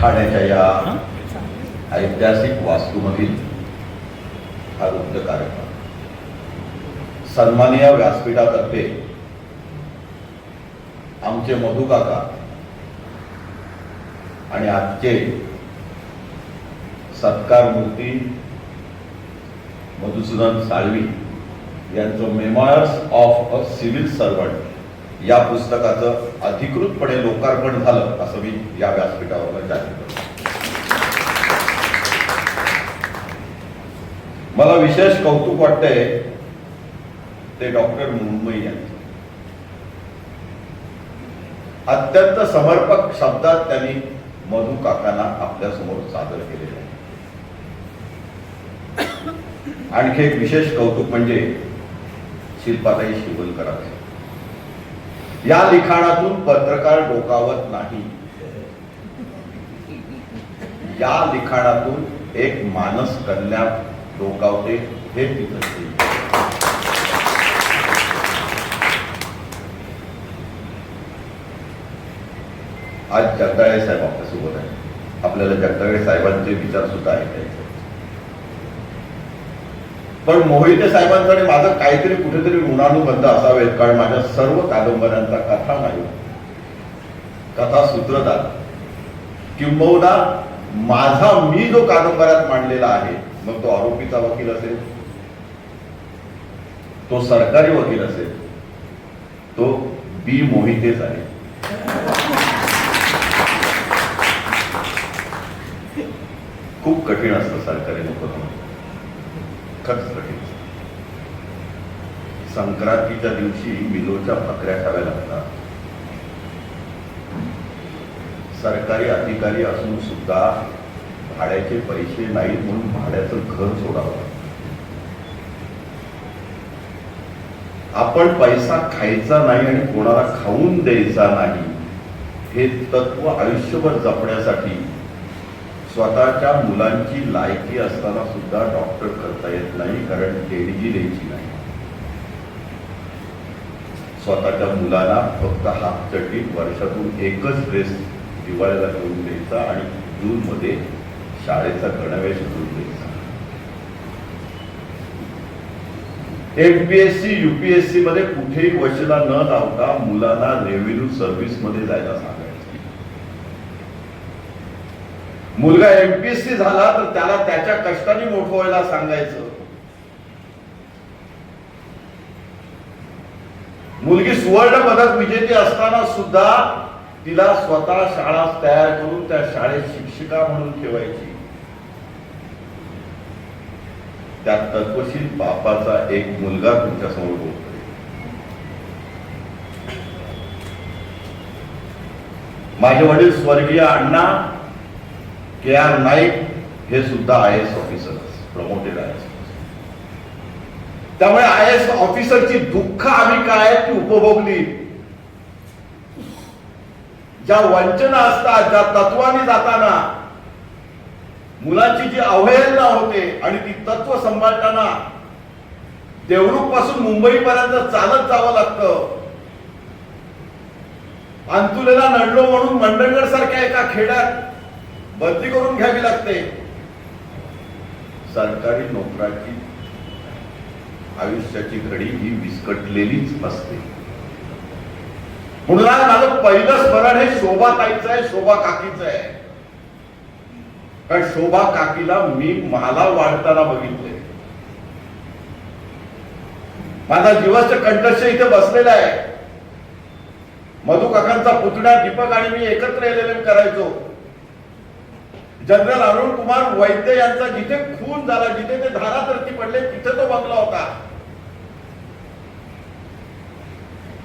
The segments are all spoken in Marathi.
ठाण्याच्या या ऐतिहासिक वास्तूमधील हा वृत्त कार्यक्रम सन्माननीय व्यासपीठातर्फे आमचे मधु काका आणि आजचे सत्कार मूर्ती मधुसूदन साळवी यांचं memoirs of a civil servant या पुस्तकाचं अधिकृतपणे लोकार्पण झालं असं मी या व्यासपीठावर जाहीर करतो. मला विशेष कौतुक वाटतंय ते डॉक्टर मुंबई यांचं. अत्यंत समर्पक शब्दात त्यांनी मधु काकांना आपल्यासमोर सादर केलेलं आहे. आणखी एक विशेष कौतुक म्हणजे शिल्पाताई शिवलकरांचे. या लिखाणातून पत्रकार डोकावत नाही. या लिखाणातून एक मानस कन्या डोकावते हे तिथं आज जगदाळे साहेब आपल्यासोबत आहे आपल्याला जगदाळे साहेबांचे विचार सुद्धा ऐकायचे. पण मोहिते साहेबांकडे माझं काहीतरी कुठेतरी ऋणानुबंध असावेत कारण माझ्या सर्व कादंबऱ्यांचा कथा नाही. कथा सूत्रधार. किंबहुना माझा मी जो कादंबऱ्यात मांडलेला आहे मग तो आरोपीचा वकील असेल. तो सरकारी वकील असेल. तो बी मोहितेच आहे. खूप कठीण असतं सरकारी नोकरी खरंच कठीण. संक्रांतीच्या दिवशी मिलोच्या भाकऱ्या खाव्या लागतात. सरकारी अधिकारी असून सुद्धा भाड्याचे पैसे नाहीत म्हणून भाड्याचं घर सोडावं आपण पैसा खायचा नाही आणि कोणाला खाऊन द्यायचा नाही हे तत्व आयुष्यभर जपण्यासाठी स्वतःच्या मुलांची लायकी असताना सुद्धा डॉक्टर करता येत नाही कारण देणगी द्यायची नाही. स्वतःच्या मुलांना फक्त हाफ चड्डी वर्षातून एकच ड्रेस दिवाळीला घेऊन द्यायचा आणि जून मध्ये शाळेचा गणवेश घेऊन द्यायचा. एमपीएससी युपीएससी मध्ये कुठेही वशिला न लावता मुलांना रेव्हेन्यू सर्व्हिसमध्ये जायला सांगायचं मुलगा एमपीएससी झाला तर त्याला त्याच्या कष्टाने मोठं व्हायला सांगायचं. मुलगी सुवर्ण पदक विजेती असताना सुद्धा तिला स्वतः शाळा तयार करून त्या शाळेत शिक्षिका म्हणून ठेवायची. त्या तत्वशील बापाचा एक मुलगा तुमच्यासमोर बोलतोय माझे वडील स्वर्गीय अण्णा के आर नाईक हे सुद्धा I S officer promoted I S त्यामुळे आय एस ऑफिसरची दुःख आम्ही काय ती उपभोगली? ज्या वंचना असतात ज्या तत्वाने जाताना मुलाची जी अवहेलना होते आणि ती तत्व सांभाळताना देवरूखपासून मुंबईपर्यंत चालत जावं लागतं. अंतुलेला नडलो म्हणून मंडणगड सारख्या एका खेड्यात बदली करून घ्यावी लागते. सरकारी नोकराची आयुष्याची घडी ही विस्कटलेलीच असते. म्हणून माझं पहिलं स्मरण हे शोभा ताईचं आहे शोभा काकीचं आहे. कारण शोभा काकीला मी मला वाढताना बघितले माझा जीवाच कंठस्य इथे बसलेला आहे. मधु काकांचा पुतण्या दीपक आणि मी एकत्र एल करायचो. जनरल अरुण कुमार वैद्य यांचा जिथे खून झाला जिथे ते धारातरती पडले तिथे तो बंगला होता.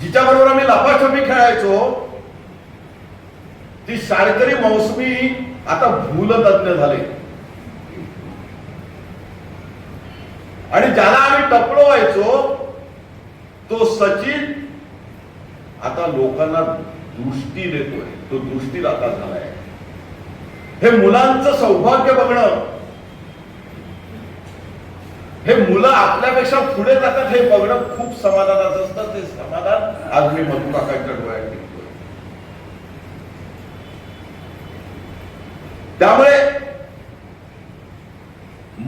जिच्या बरोबर आम्ही लपाछपी खेळायचो ती शाळकरी मौसमी आता भूलतज्ञ झाले. आणि ज्याला आम्ही टपलो व्हायचो तो सचिन आता लोकांना दृष्टी देतोय. तो दृष्टीदाता झालाय. हे मुलांचं सौभाग्य बघणं. हे मुलं आपल्यापेक्षा पुढे जातात हे बघणं खूप समाधानाचं असतं. ते समाधान आज मी मधुकाकांच्या डोळ्यात टिकतोय त्यामुळे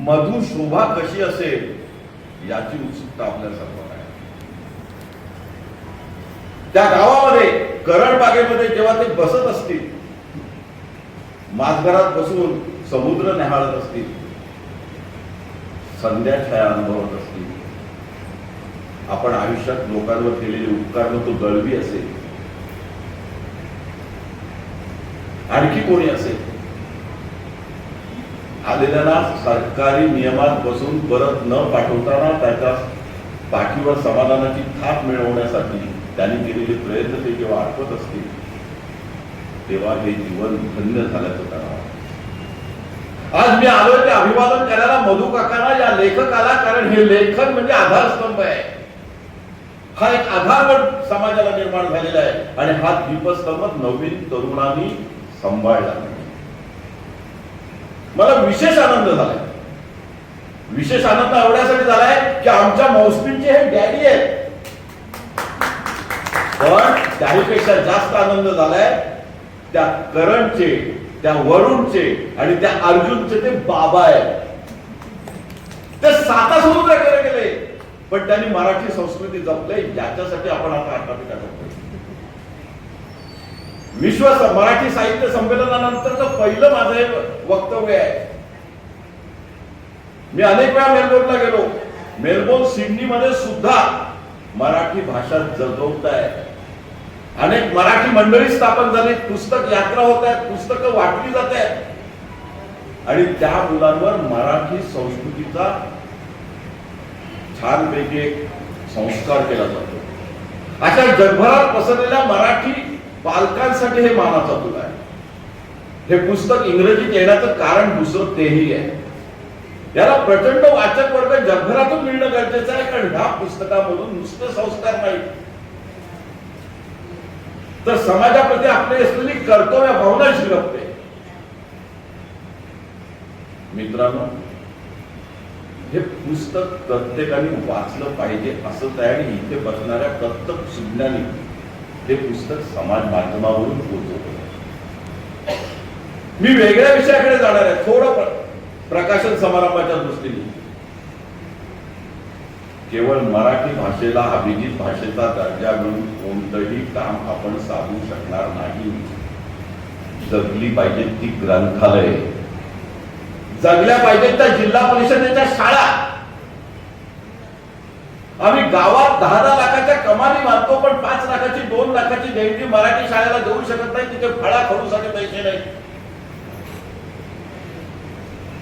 मधु शोभा कशी असेल याची उत्सुकता आपल्या सर्वांना आहे. त्या गावामध्ये करण बागेमध्ये जेव्हा ते बसत असतील माझघरात बसून समुद्र न्याहाळत असतील संध्याछाया अनुभवत असतील आपण आयुष्यात लोकांवर केलेले उपकार तो दळवी असेल. आणखी कोणी असेल? आलेल्याला सरकारी नियमात बसून परत न पाठवताना त्याच्या पाठीवर समाधानाची थाप मिळवण्यासाठी त्यांनी केलेले प्रयत्न ते जेव्हा आठवत असतील. तेव्हा हे जीवन धन्य झाल्याचं करावं आज मी आलोय ते अभिवादन करायला मधु काकांना या लेखकाला कारण हे लेखन म्हणजे आधारस्तंभ आहे. हा एक आधारवट समाजाला निर्माण झालेला आहे. आणि हा दीपस्तंभ नवीन तरुणांनी सांभाळला. मला विशेष आनंद झालाय. विशेष आनंद एवढ्यासाठी झालाय की आमच्या मौसमींचे हे डॅडी आहेत. पण त्याहीपेक्षा जास्त आनंद झालाय त्या करणचे त्या वरुणचे आणि त्या अर्जुनचे ते बाबा आहेत. ते साता समुद्राकडे गेले पण त्यांनी मराठी संस्कृती जपले याच्यासाठी आपण आता आत्मपिका विश्व मराठी साहित्य संमेलनानंतरचं पहिलं माझं हे वक्तव्य आहे. मी अनेक वेळा मेलबोर्नला गेलो. मेलबोर्न सिडनीमध्ये सुद्धा मराठी भाषा जगवताय अनेक मराठी मंडळी स्थापन झाली. पुस्तक यात्रा होत आहेत पुस्तकं वाटली जात आहेत. आणि त्या मुलांवर मराठी संस्कृतीचा छानपैकी एक संस्कार केला जातो. अशा जगभरात पसरलेल्या मराठी पालकांसाठी हे मानाचा तुला आहे. हे पुस्तक इंग्रजीत येण्याचं कारण दुसरं तेही आहे. याला प्रचंड वाचक वर्ग जगभरातून मिळणं गरजेचं आहे कारण ह्या पुस्तकामधून नुसते संस्कार नाही. तर समाजाप्रती आपली असलेली कर्तव्य भावना शिरपते. मित्रांनो हे पुस्तक प्रत्येकाने वाचलं पाहिजे असं तयारी इथे बसणाऱ्या प्रत्येक सुज्ञानी हे पुस्तक समाज माध्यमावरून पोहोचवतो मी वेगळ्या विषयाकडे जाणार आहे. थोडं प्रकाशन समारंभाच्या दृष्टीने. केवळ मराठी भाषेला अभिजित भाषेचा दर्जा मिळून कोणतंही काम आपण साधू शकणार नाही. जगली पाहिजे ती ग्रंथालय. जगल्या पाहिजेत त्या जिल्हा परिषदेच्या शाळा. आम्ही गावात दहा दहा लाखाच्या कमानी मारतो पण पाच लाखाची दोन लाखाची देणगी मराठी शाळेला देऊ शकत नाही तिथे फळा खडूसाठी पैसे नाही.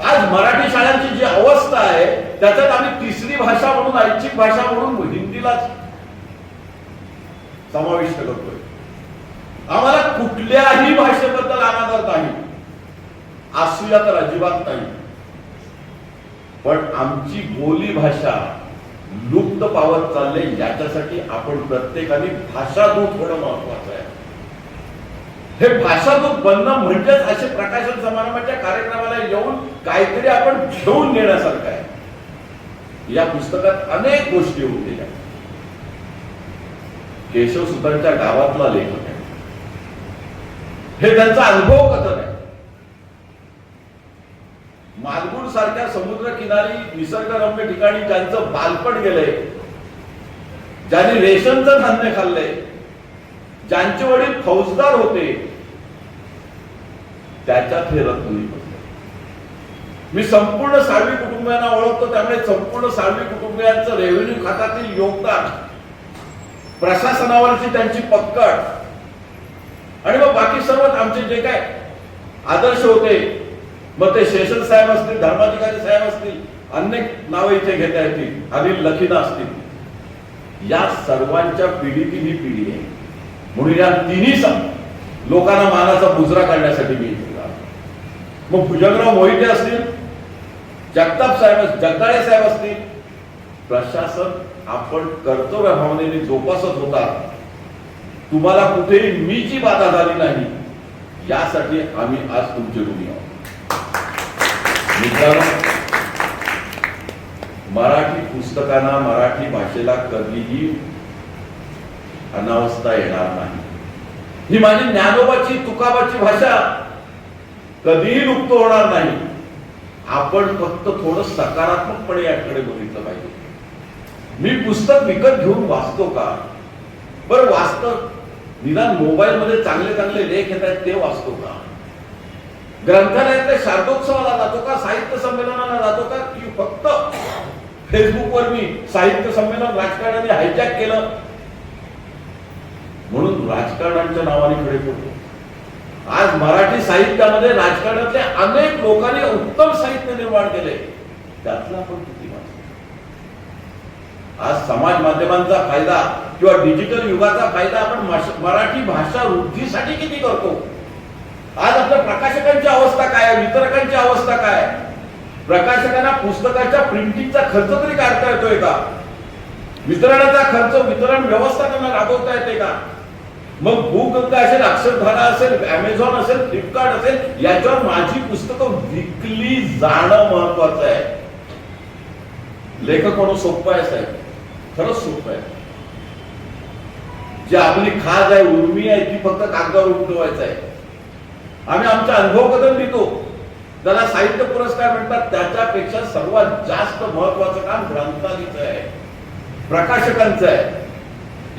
आज मराठी शाळांची जी अवस्था आहे त्याच्यात आम्ही तिसरी भाषा म्हणून ऐच्छिक भाषा म्हणून हिंदीलाच समाविष्ट करतोय. आम्हाला कुठल्याही भाषेबद्दल अनादर नाही. असूया तर अजिबात नाही. पण आमची बोली भाषा लुप्त पावत चालले याच्यासाठी आपण प्रत्येकाने भाषादूत होणं महत्वाचं आहे. हे भाषादूत बनणं म्हणजेच असे प्रकाशन समारंभाच्या कार्यक्रमाला येऊन काहीतरी आपण घेऊन नेण्यासारखं आहे. या पुस्तकात अनेक गोष्टी होत्या केशव सुतांच्या गावातला लेखक आहे. हे त्यांचा अनुभव कथन आहे. मालगुड सारख्या समुद्र किनारी निसर्गरम्य ठिकाणी ज्यांचं बालपण गेलंय ज्यांनी रेशनचं धान्य खाल्लंय ज्यांचे वडील फौजदार होते त्याच्यात हे रत्न मी संपूर्ण साळवी कुटुंबियांना ओळखतो त्यामुळे संपूर्ण साळवी कुटुंबियांचं रेव्हेन्यू खात्यातील योगदान प्रशासनावरची त्यांची पक्कड आणि मग बाकी सर्व आमचे जे काय आदर्श होते मग ते शेषन साहेब असतील धर्माधिकारी साहेब असतील अनेक नावं इथे घेता येतील अनिल लखिदा असतील. या सर्वांच्या पिढीतील ही पिढी आहे. म्हणून या तिन्ही लोकांना मानाचा मुजरा काढण्यासाठी मी मग भुजंगराव मोहिते असतील जगताप साहेब जगदाळे साहेब असतील. प्रशासन आपण कर्तव्य भावनेने जोपासत होता. तुम्हाला कुठेही मी जी बाधा झाली नाही. यासाठी आम्ही आज तुमचे ऋणी आहोत. मित्रांनो मराठी पुस्तकांना मराठी भाषेला कधीही अनावस्था येणार नाही. ही माझी ज्ञानोबाची तुकाबाची भाषा कधीही लुप्त होणार नाही. आपण फक्त थोडं सकारात्मकपणे याकडे बघितलं पाहिजे. मी पुस्तक विकत घेऊन वाचतो का? बरं वाचतं. निदान मोबाईल मध्ये चांगले चांगले लेख येत आहेत ते वाचतो का? ग्रंथालयातल्या शारदोत्सवाला जातो का? साहित्य संमेलनाला जातो का? की फक्त फेसबुकवर मी साहित्य संमेलन राजकारणाने हायजॅक केलं? म्हणून राजकारणाच्या नावाने खडे पडतो. आज मराठी साहित्यामध्ये राजकारणातल्या अनेक लोकांनी उत्तम साहित्य निर्माण केले. त्यातला आपण किती आज समाज माध्यमांचा फायदा किंवा डिजिटल युगाचा फायदा आपण मराठी भाषा वृद्धीसाठी किती करतो? आज आपल्या प्रकाशकांची अवस्था काय आहे? वितरकांची अवस्था काय आहे? प्रकाशकांना पुस्तकाच्या प्रिंटिंगचा खर्च तरी काढता येतोय का? वितरणाचा खर्च वितरण व्यवस्था त्यांना राबवता येते का? मग भूगंगा असेल अक्षरधारा असेल अमेझॉन असेल फ्लिपकार्ट असेल याच्यावर माझी पुस्तकं विकली जाणं महत्वाचं आहे. लेखक म्हणून सोपं आहे साहेब. खरंच सोपं आहे. जी आपली खाज आहे उर्मी आहे ती फक्त कागदावर उमटवायचं आहे. आम्ही आमचा अनुभव कदम लिहितो. त्याला साहित्य पुरस्कार म्हणतात त्याच्यापेक्षा सर्वात जास्त महत्वाचं काम ग्रंथालीचं आहे. प्रकाशकांचं आहे.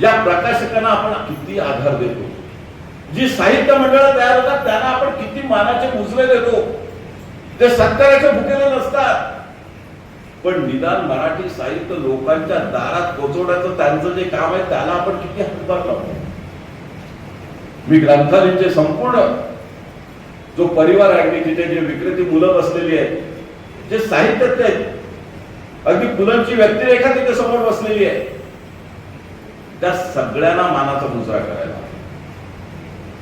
या प्रकाशकांना आपण किती आधार देतो? जी साहित्य मंडळ तयार होतात त्यांना आपण किती मानाचे मुजवे देतो? ते सत्काराचे भुकेला नसतात. पण निदान मराठी साहित्य लोकांच्या दारात पोचवण्याचं त्यांचं जे काम आहे त्याला आपण किती हातभार लावतो? मी ग्रंथालयचे संपूर्ण जो परिवार आहे मी तिथे जे विक्रेती मुलं बसलेली आहेत जे साहित्यातले आहेत अगदी मुलांची व्यक्तिरेखा तिथे समोर बसलेली आहे. त्या सगळ्यांना मानाचा मुजरा करायला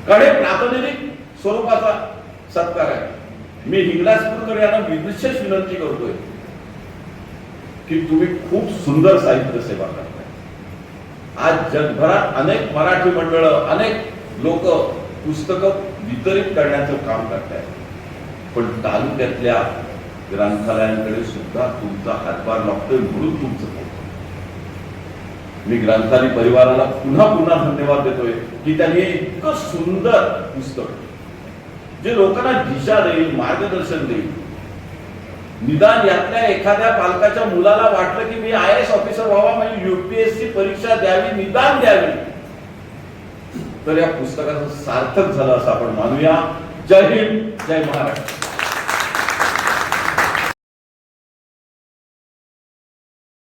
कडे प्रातिनिधिक स्वरूपाचा सत्कार आहे. मी हिंगलाजपूरकर यांना विशेष विनंती करतोय की तुम्ही खूप सुंदर साहित्य सेवा करताय. आज जगभरात अनेक मराठी मंडळ अनेक लोक पुस्तकं वितरित करण्याचं काम करतायत. पण तालुक्यातल्या ग्रंथालयांकडे सुद्धा तुमचा हातभार लागतोय म्हणून तुमचं मी ग्रंथाली परिवाराला पुन्हा पुन्हा धन्यवाद देतोय की त्यांनी इतकं सुंदर पुस्तक जे लोकांना दिशा देईल मार्गदर्शन देईल. निदान यातल्या एखाद्या पालकाच्या मुलाला वाटलं की मी आय एस ऑफिसर व्हावा म्हणजे युपीएससी परीक्षा द्यावी निदान द्यावी. तर या पुस्तकाचं सार्थक झालं असं आपण मानूया. जय हिंद जय महाराष्ट्र.